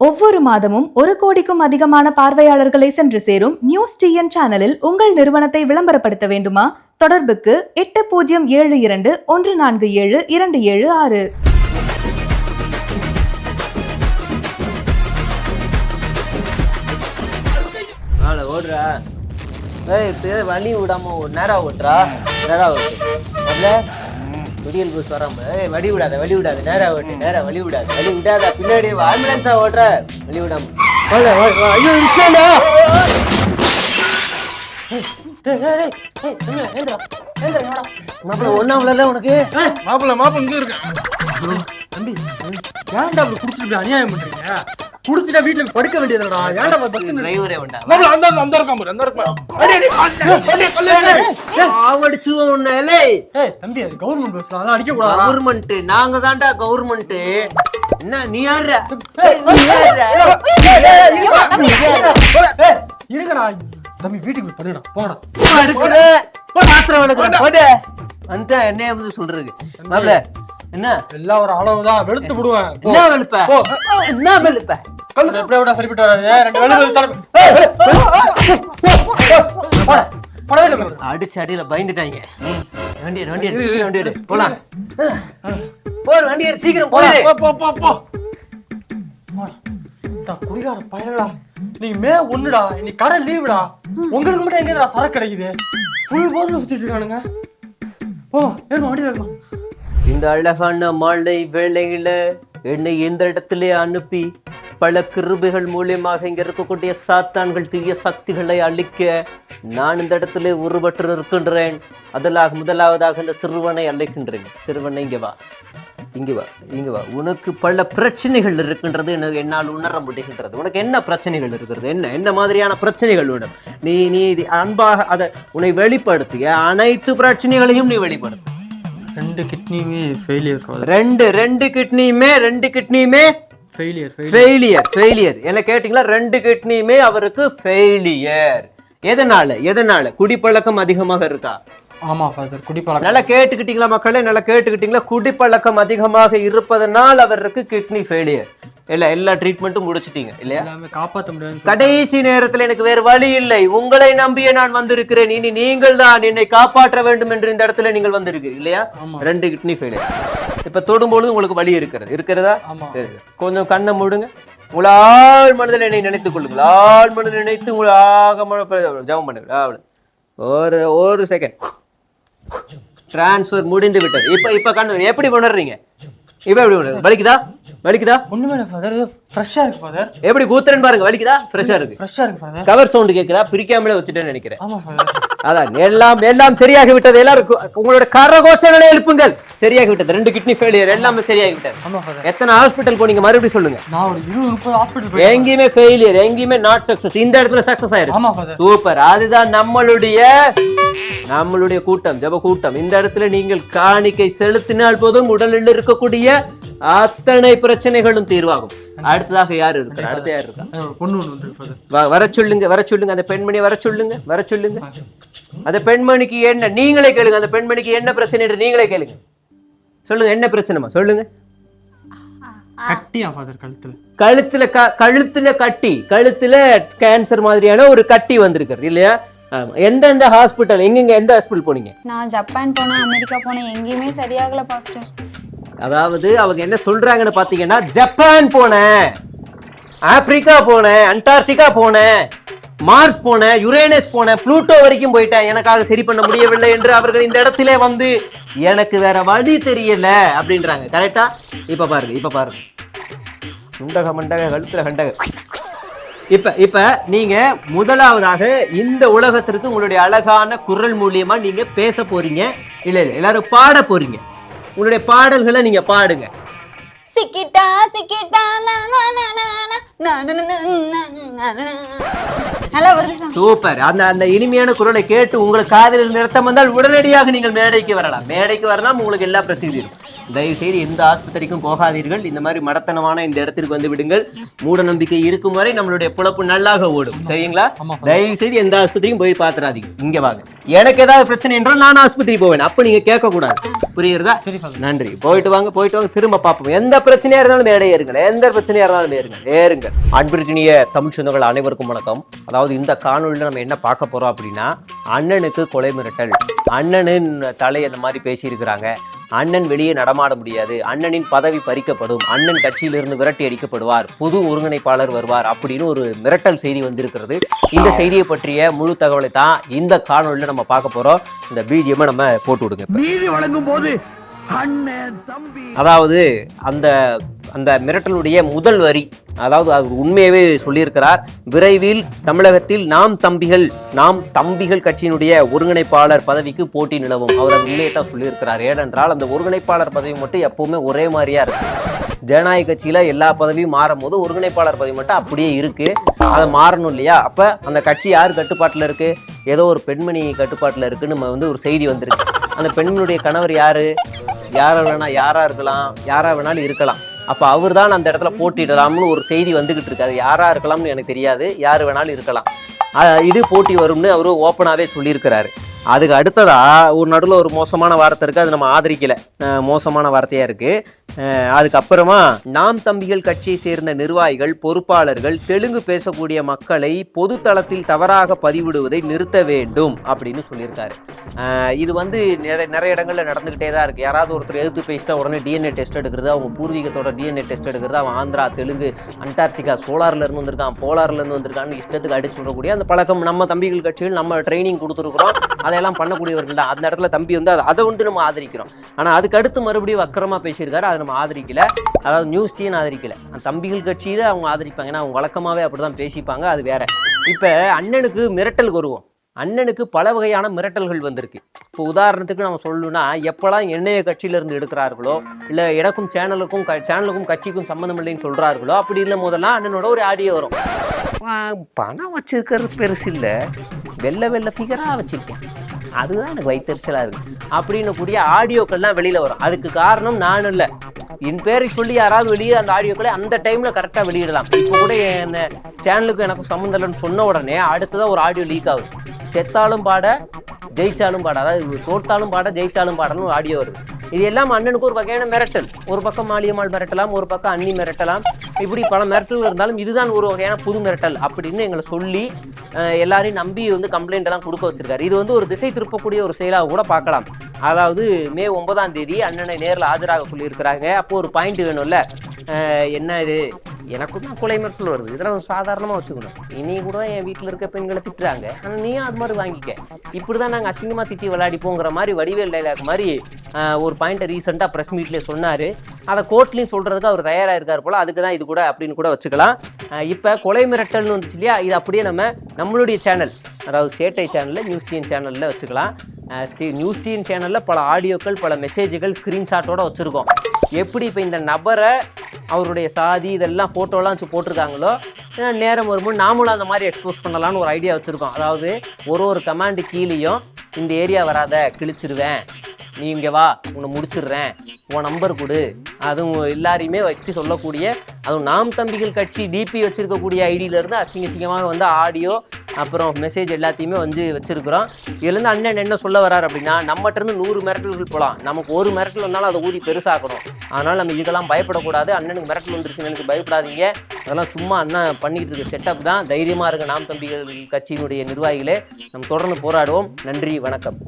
ஒவ்வொரு மாதமும் ஒரு கோடிக்கும் அதிகமான பார்வையாளர்களை சென்று சேரும் நியூஸ் டிஎன் சேனலில் உங்கள் நிறுவனத்தை விளம்பரப்படுத்த வேண்டுமா? தொடர்புக்கு எட்டு பூஜ்ஜியம் ஏழு இரண்டு ஒன்று நான்கு ஏழு இரண்டு ஏழு ஆறு. ஓடுறா. ஏய் வண்டி விடாம ஒரு நேரா ஓட்டுறா நேரா ஓட்டு விடியல் பஸ் வராம ஏய் வழி விடாத வழி விடாத நேரா ஓட்டு நேரா வழி விடாத வழி விடாத பின்னாடி ஆம்புலன்ஸா ஓட்டுற. வழி விடாம. ஐயோ இருக்கேன்டா மாப்பிள்ள உனக்கு? மாப்பிள்ள மாப்பிள்ள இங்க இருக்கேன் தம்பி ஏன்டா அப்படி குடிச்சிட்டு அநியாயம் பண்றீங்க? குடிச்சிட்டா வீட்டுல படுக்க வேண்டியதுடா ஏன்டா பஸ் டிரைவரே வேண்டாம் மாப்பிள்ள அந்த அந்த இருக்கான் பாரு அந்த இருக்கான் அடி அடி அடி கொல்ல ஆவடிச்சு உன்னை ஏய் தம்பி அது கவர்மெண்ட் பஸ்ல அதான் அடிக்க கூடாதா கவர்மெண்ட் நாங்க தான்டா கவர்மெண்ட் என்ன நீ? ஏய் இருங்கடா தம்பி வீட்டுக்கு போய் பண்ணுடா போடா படுக்குற, பாத்திரம் விளக்குற, போடு. அந்த என்னைய வந்து சொல்றது மாப்ள என்ன எல்லாம் ஒரு அளவுதான் வெளுத்து விடுவேன். என்ன வெளுப்ப. என்ன வெளுப்ப கல்லு. விட சரிப்பட்டு வராது? ரெண்டு. அடிச்சு அடியில பயந்துட்டாங்க. வண்டி வண்டி வண்டி எடு. போலாம். போடு வண்டி எடு, சீக்கிரம் போ போ போ போ. டா, குடிகார பயலடா. நீங்க மே ஒண்ணுடா இன்னைக்கு கடை லீவுடா. உங்களுக்கு மட்டும் எங்கடா சரக்கு கிடைக்குது. ஃபுல் போதில் சுத்திட்டு இருக்கானுங்க. போ ஏறுமா வண்டியில் ஏறுமா. இந்த அழகான மாலை வேளையில என்னை எந்த இடத்திலே அனுப்பி பல கிருபைகள் மூலியமாக இங்க இருக்கக்கூடிய சாத்தான்கள் தீய சக்திகளை அழிக்க நான் இந்த இடத்திலே உருவற்று இருக்கின்றேன். அதலாக முதலாவதாக இந்த சிறுவனை அழைக்கின்றேன். சிறுவனை இங்க வா. இங்க வா இங்க வா. உனக்கு பல பிரச்சனைகள் இருக்கின்றது எனக்கு என்னால் உணர முடிகின்றது. உனக்கு என்ன பிரச்சனைகள் இருக்கிறது? என்ன என்ன மாதிரியான பிரச்சனைகள் வேணும் நீ நீ அன்பாக அதை உன்னை வெளிப்படுத்திய அனைத்து பிரச்சனைகளையும் நீ வெளிப்படுத்து. ரெண்டு கிட்னியுமே ஃபெயிலியர் ரெண்டு ரெண்டு கிட்னியுமே ரெண்டு கிட்னியுமே ஃபெயிலியர் ஃபெயிலியர் ஃபெயிலியர் என்ன கேட்டிங்களா? ரெண்டு கிட்னியுமே அவருக்கு ஃபெயிலியர் எதனால? எதனால? குடிப்பழக்கம் அதிகமாக இருக்கா? ஆமா ஃபாதர் குடிப்பழக்கம். நல்லா கேட்டுக்கிட்டீங்களா மக்களே? நல்லா கேட்டுக்கிட்டீங்களா? குடிப்பழக்கம் அதிகமாக இருப்பதனால் அவருக்கு கிட்னி ஃபெயிலியர் இல்ல எல்லா ட்ரீட்மெண்ட்டும் முடிச்சிட்டீங்க இல்லையா? எல்லாமே காப்பாற்ற முடியாது கடைசி நேரத்துல எனக்கு வேறு வழி இல்லை. உங்களை நம்பியே நான் வந்திருக்கிறேன். இனி நீங்கள் தான் என்னை காப்பாற்ற வேண்டும் என்று இந்த இடத்துல நீங்கள் வந்திருக்கிறீர்கள் இல்லையா. ரெண்டு கிட்னி ஃபெயிலியர் இப்ப தொடும்பொழுது உங்களுக்கு வலி இருக்கிறது. இருக்கிறதா. கொஞ்சம் கண்ணை மூடுங்க. உங்கள் ஆள் மனதில் என்னை நினைத்துக் கொள்ளுங்கள். ஆள் மனதில் நினைத்து உங்கள் ஆக ஜபம் பண்ணுங்க அவ்வளவு. ஒரு ஒரு செகண்ட் டிரான்ஸ்ஃபர் முடிந்து விட்டது. இப்ப இப்ப கண்ணு எப்படி உணர்றீங்க? இப்ப எப்படி உணர்றீங்க? வலிக்குதா? வலிக்குதா? ஒண்ணுமே ஃபாதர் ஃப்ரெஷ்ஷாக இருக்கு ஃபாதர் எப்படி கூத்துறேன்னு பாருங்க வலிக்குதா? ஃப்ரெஷ்ஷா இருக்கு. ஃப்ரெஷ்ஷாக இருக்கு ஃபாதர் கவர் சவுண்ட் கேக்குதா? பிரிக்காமலே வச்சுட்டேன்னு நினைக்கிறேன். ஆமா ஃபாதர் அதான் எல்லாம் எல்லாம் சரியாகி விட்டது. எல்லாரும் உங்களோட கரகோஷங்களை எழுப்புங்கள். சரியாகி விட்டது. ரெண்டு கிட்னி ஃபெயிலியர் எல்லாமே சரியாகி விட்டது. எத்தனை ஹாஸ்பிட்டல் போனீங்க? மறுபடியும் சொல்லுங்க. நான் ஒரு இருபது முப்பது ஹாஸ்பிட்டல் எங்கேயுமே ஃபெயிலியர் எங்கேயுமே நாட் சக்சஸ் இந்த இடத்துல சக்சஸ் ஆயிருக்கு. சூப்பர் அதுதான் நம்மளுடைய நம்மளுடைய கூட்டம் ஜப கூட்டம். இந்த இடத்துல நீங்கள் காணிக்கை செலுத்தினால் போதும் உடலில் இருக்கக்கூடிய அத்தனை பிரச்சனைகளும் தீர்வாகும். அடுத்ததாக யார் இருக்கிறா அடுத்த யார் இருக்கா? வர சொல்லுங்க வர சொல்லுங்க. அந்த பெண்மணியை வர சொல்லுங்க வர சொல்லுங்க. அந்த பெண்மணிக்கு என்ன நீங்களே கேளுங்க. அந்த பெண்மணிக்கு என்ன பிரச்சனை நீங்களே கேளுங்க. சொல்லுங்க என்ன பிரச்சனைமா சொல்லுங்க. கட்டியா ஃபாதர் கழுத்துல? கழுத்துல கழுத்துல கட்டி கழுத்துல கேன்சர் மாதிரியான ஒரு கட்டி வந்திருக்கிறது இல்லையா. எந்தெந்த ஹாஸ்பிட்டல் எங்கெங்க எந்த ஹாஸ்பிட்டல் போனீங்க? நான் ஜப்பான் போனேன் அமெரிக்கா போனேன் எங்கேயுமே சரியாகல பாஸ்டர் அதாவது அவங்க என்ன சொல்றாங்கன்னு பாத்தீங்கன்னா ஜப்பான் போனேன் ஆப்பிரிக்கா போனேன் அண்டார்டிகா போனேன் மார்ஸ் போனேன் யுரேனஸ் போனேன் ப்ளூட்டோ வரைக்கும் போயிட்டேன். எனக்காக சரி பண்ண முடியவில்லை என்று அவர்கள் இந்த இடத்திலே வந்து எனக்கு வேற வழி தெரியல அப்படின்றாங்க. கரெக்டா இப்ப பாருங்க இப்ப பாருங்க. முண்டக மண்டக கழுத்துல கண்டக. இப்போ இப்போ நீங்கள் முதலாவதாக இந்த உலகத்திற்கு உங்களுடைய அழகான குரல் மூலியமா நீங்கள் பேச போறீங்க இல்லை இல்லை எல்லாரும் பாட போறீங்க உங்களுடைய பாடல்களை நீங்கள் பாடுங்க சிக்கிட்டா சிக்கிட்டா சூப்பர் அந்த அந்த இனிமையான குரலை கேட்டு உங்களுக்கு காதலில் நிறுத்தம் வந்தால் உடனடியாக நீங்கள் மேடைக்கு வரலாம் மேடைக்கு வரலாம் உங்களுக்கு எல்லா பிரச்சனையும் இருக்கும் தயவு செய்து எந்த ஆஸ்பத்திரிக்கும் போகாதீர்கள். இந்த மாதிரி மடத்தனமான இந்த இடத்திற்கு வந்து விடுங்கள். மூட நம்பிக்கை இருக்கும் வரை நம்மளுடைய பிழப்பு நல்லாக ஓடும். சரிங்களா? தயவு செய்து எந்த ஆஸ்பத்திரியும் போய் பாத்துறாதீங்க இங்க வாங்க. எனக்கு ஏதாவது பிரச்சனை என்றால் நான் ஆஸ்பத்திரி போவேன். அப்ப நீங்க கேட்க கூடாது புரியுறதா நன்றி. போயிட்டு வாங்க போயிட்டு வாங்க. திரும்ப பார்ப்போம். எந்த பிரச்சனையா இருந்தாலும் மேடை ஏறுங்க எந்த பிரச்சனையா இருந்தாலும் ஏறுங்க ஏறுங்க அன்பிற்கினிய தமிழ் சொந்தங்கள் அனைவருக்கும் வணக்கம். அதாவது இந்த காணொலியில் நம்ம என்ன பார்க்க போறோம் அப்படின்னா அண்ணனுக்கு கொலை மிரட்டல். அண்ணனின் தலை அந்த மாதிரி பேசியிருக்கிறாங்க. அண்ணன் வெளியே நடமாட முடியாது. அண்ணனின் பதவி பறிக்கப்படும். அண்ணன் கட்சியிலிருந்து விரட்டி அடிக்கப்படுவார். புது ஒருங்கிணைப்பாளர் வருவார் அப்படின்னு ஒரு மிரட்டல் செய்தி வந்திருக்கிறது. இந்த செய்தியை பற்றிய முழு தகவலை தான் இந்த காணொலியில் நம்ம பார்க்க போறோம். இந்த பிஜிஎம் நம்ம போட்டு விடுங்க. நீதி வழங்கும் போது அதாவது அந்த அந்த மிரட்டலுடைய முதல் வரி அதாவது அவர் உண்மையவே சொல்லியிருக்கிறார் விரைவில் தமிழகத்தில் நாம் தம்பிகள் நாம் தம்பிகள் கட்சியினுடைய ஒருங்கிணைப்பாளர் பதவிக்கு போட்டி நிலவும். அவர் அது உண்மையை தான் சொல்லியிருக்கிறார். ஏனென்றால் அந்த ஒருங்கிணைப்பாளர் பதவி மட்டும் எப்பவுமே ஒரே மாதிரியா இருக்கு. ஜனநாயக கட்சியில எல்லா பதவியும் மாறும் போது ஒருங்கிணைப்பாளர் பதவி மட்டும் அப்படியே இருக்கு. அதை மாறணும் இல்லையா? அப்ப அந்த கட்சி யார் கட்டுப்பாட்டில் இருக்கு? ஏதோ ஒரு பெண்மணி கட்டுப்பாட்டில் இருக்குன்னு நம்ம வந்து ஒரு செய்தி வந்திருக்கு. அந்த பெண்மணியுடைய கணவர் யாரு? யாரா வேணா யாரா இருக்கலாம் யாரா வேணாலும் இருக்கலாம். அப்ப அவர் தான் அந்த இடத்துல போட்டிடலாம்னு ஒரு செய்தி வந்துகிட்டு இருக்காரு யாரா இருக்கலாம்னு எனக்கு தெரியாது யாரு வேணாலும் இருக்கலாம். இது போட்டி வரும்னு அவரு ஓப்பனாவே சொல்லியிருக்கிறாரு. அதுக்கு அடுத்ததா ஒரு நடுவில் ஒரு மோசமான வார்த்தை இருக்குது அது நம்ம ஆதரிக்கல. மோசமான வார்த்தையாக இருக்குது அதுக்கப்புறமா நாம் தம்பிகள் கட்சியை சேர்ந்த நிர்வாகிகள் பொறுப்பாளர்கள் தெலுங்கு பேசக்கூடிய மக்களை பொது தளத்தில் தவறாக பதிவிடுவதை நிறுத்த வேண்டும் அப்படின்னு சொல்லியிருக்காரு. இது வந்து நிறைய நிறைய இடங்களில் நடந்துகிட்டே தான் இருக்குது யாராவது ஒருத்தர் எடுத்து பேசிட்டா உடனே டிஎன்ஏ டெஸ்ட் எடுக்கிறது அவங்க பூர்வீகத்தோட டிஎன்ஏ டெஸ்ட் எடுக்கிறது அவன் ஆந்திரா தெலுங்கு அண்டார்டிகா சோலார்லேருந்து வந்திருக்கான் போலார்லேருந்து வந்திருக்கான்னு இஷ்டத்துக்கு அடிச்சு விடக்கூடிய அந்த பழக்கம் நம்ம தம்பிகள் கட்சிகள் நம்ம ட்ரைனிங் கொடுத்துருக்குறோம். அதையெல்லாம் பண்ணக்கூடியவர்கள் தான் அந்த இடத்துல தம்பி வந்து அதை- அதை வந்து நம்ம ஆதரிக்கிறோம். ஆனால் அதுக்கு அடுத்து மறுபடியும் வக்கரமா பேசியிருக்காரு. அதை நம்ம ஆதரிக்கல. அதாவது நியூஸ் டீன் ஆதரிக்கல. அந்த தம்பிகள் கட்சியில் அவங்க ஆதரிப்பாங்க. ஏன்னா அவங்க வழக்கமாவே அப்படிதான் பேசிப்பாங்க. அது வேற. இப்போ அண்ணனுக்கு மிரட்டல் வருவோம் அண்ணனுக்கு பல வகையான மிரட்டல்கள் வந்திருக்கு. இப்போ உதாரணத்துக்கு நம்ம சொல்லணும்னா எப்போல்லாம் என்னைய கட்சியில இருந்து எடுக்கிறார்களோ இல்லை எனக்கும் சேனலுக்கும் க- சேனலுக்கும் கட்சிக்கும் சம்மந்தம் இல்லைன்னு சொல்றார்களோ அப்படி இல்லை முதல்ல அண்ணனோட ஒரு ஆடியோ வரும். பணம் வச்சிருக்கிறது பெருசு இல்லை. வெள்ளை வெள்ளை ஃபிகரா வச்சுருக்கேன். அதுதான் எனக்கு வைத்தறிச்சலாக இருக்கு. அப்படின்னு கூடிய ஆடியோக்கள்லாம் வெளியில் வரும். அதுக்கு காரணம் நானும் இல்லை. என் பேரை சொல்லி யாராவது வெளியே அந்த ஆடியோக்களை அந்த டைமில் கரெக்டாக வெளியிடலாம். இப்போ கூட என் சேனலுக்கு எனக்கு சம்மந்தம் இல்லைன்னு சொன்ன உடனே அடுத்ததான் ஒரு ஆடியோ லீக் ஆகுது. செத்தாலும் பாட ஜெயிச்சாலும் பாட. அதாவது தோற்றாலும் பாட ஜெயிச்சாலும் பாடன்னு ஆடியோ வருது. இது எல்லாம் அண்ணனுக்கு ஒரு வகையான மிரட்டல். ஒரு பக்கம் மாலியம்மாள் மிரட்டலாம் ஒரு பக்கம் அண்ணி மிரட்டலாம். இப்படி பல மிரட்டல் இருந்தாலும் இதுதான் ஒரு வகையான புது மிரட்டல் அப்படின்னு எங்களை சொல்லி எல்லாரையும் நம்பி வந்து கம்ப்ளைண்ட் எல்லாம் கொடுக்க வச்சிருக்காரு. இது வந்து ஒரு திசை திருப்பக்கூடிய ஒரு செயலாக கூட பார்க்கலாம். அதாவது மே ஒன்பதாம் தேதி அண்ணனை நேரில் ஆஜராக சொல்லியிருக்கிறாங்க அப்போ ஒரு பாயிண்ட் வேணும்ல. என்ன இது? எனக்கும் தான் கொலை மிரட்டல் வருது. இதெல்லாம் சாதாரணமாக வச்சுக்கணும். இனி கூட என் வீட்டில் இருக்க பெண்களை திட்டுறாங்க. ஆனால் நீயும் அது மாதிரி வாங்கிக்க. இப்படி தான் நாங்கள் அசிங்கமாக திட்டி விளையாடிப்போங்கிற மாதிரி வடிவேல் டைலாக் மாதிரி ஒரு பாயிண்ட்டை ரீசெண்டாக ப்ரெஸ் மீட்லேயே சொன்னார். அதை கோர்ட்லேயும் சொல்கிறதுக்கு அவர் தயாராக இருக்கார் போல். அதுக்கு தான் இது கூட அப்படின்னு கூட வச்சுக்கலாம். இப்போ கொலை மிரட்டல்னு வந்துச்சு இல்லையா? இது அப்படியே நம்ம நம்மளுடைய சேனல் அதாவது சேட்டை சேனலில் நியூஸ் டிஎன் சேனலில் வச்சுக்கலாம். நியூஸ் டிஎன் சேனலில் பல ஆடியோக்கள் பல மெசேஜுகள் ஸ்க்ரீன்ஷாட்டோட வச்சுருக்கோம். எப்படி இப்போ இந்த நபரை அவருடைய சாதி இதெல்லாம் ஃபோட்டோலாம் வச்சு போட்டிருக்காங்களோ நேரம் வரும்போது நாமளும் அந்த மாதிரி எக்ஸ்போஸ் பண்ணலாம்னு ஒரு ஐடியா வச்சுருக்கோம். அதாவது ஒரு ஒரு கமாண்டு கீழேயும் இந்த ஏரியா வராத கிழிச்சிருவேன். நீ இங்கே வா உன்னை முடிச்சிடுறேன். உன் நம்பர் கொடு. அதுவும் எல்லாரையுமே வச்சு சொல்லக்கூடிய அதுவும் நாம் தம்பிகள் கட்சி டிபி வச்சுருக்கக்கூடிய ஐடியிலேருந்து அசிங்க சிங்கமாக வந்து ஆடியோ அப்புறம் மெசேஜ் எல்லாத்தையுமே வந்து வச்சுருக்குறோம். இதுலேருந்து அண்ணன் என்ன சொல்ல வரார் அப்படின்னா நம்மகிட்டருந்து நூறு மிரட்டல்கள் போகலாம் நமக்கு ஒரு மிரட்டல் வந்தாலும் அதை ஊதி பெருசாக்கணும். அதனால் நம்ம இதுக்கெல்லாம் பயப்படக்கூடாது. அண்ணனுக்கு மிரட்டல் வந்துருச்சுன்னு எனக்கு பயப்படாதீங்க. அதெல்லாம் சும்மா அண்ணன் பண்ணிக்கிட்டு இருக்க செட்டப் தான். தைரியமாக இருக்க நாம் தம்பிகள் கட்சியினுடைய நிர்வாகிகளே. நம்ம தொடர்ந்து போராடுவோம். நன்றி வணக்கம்.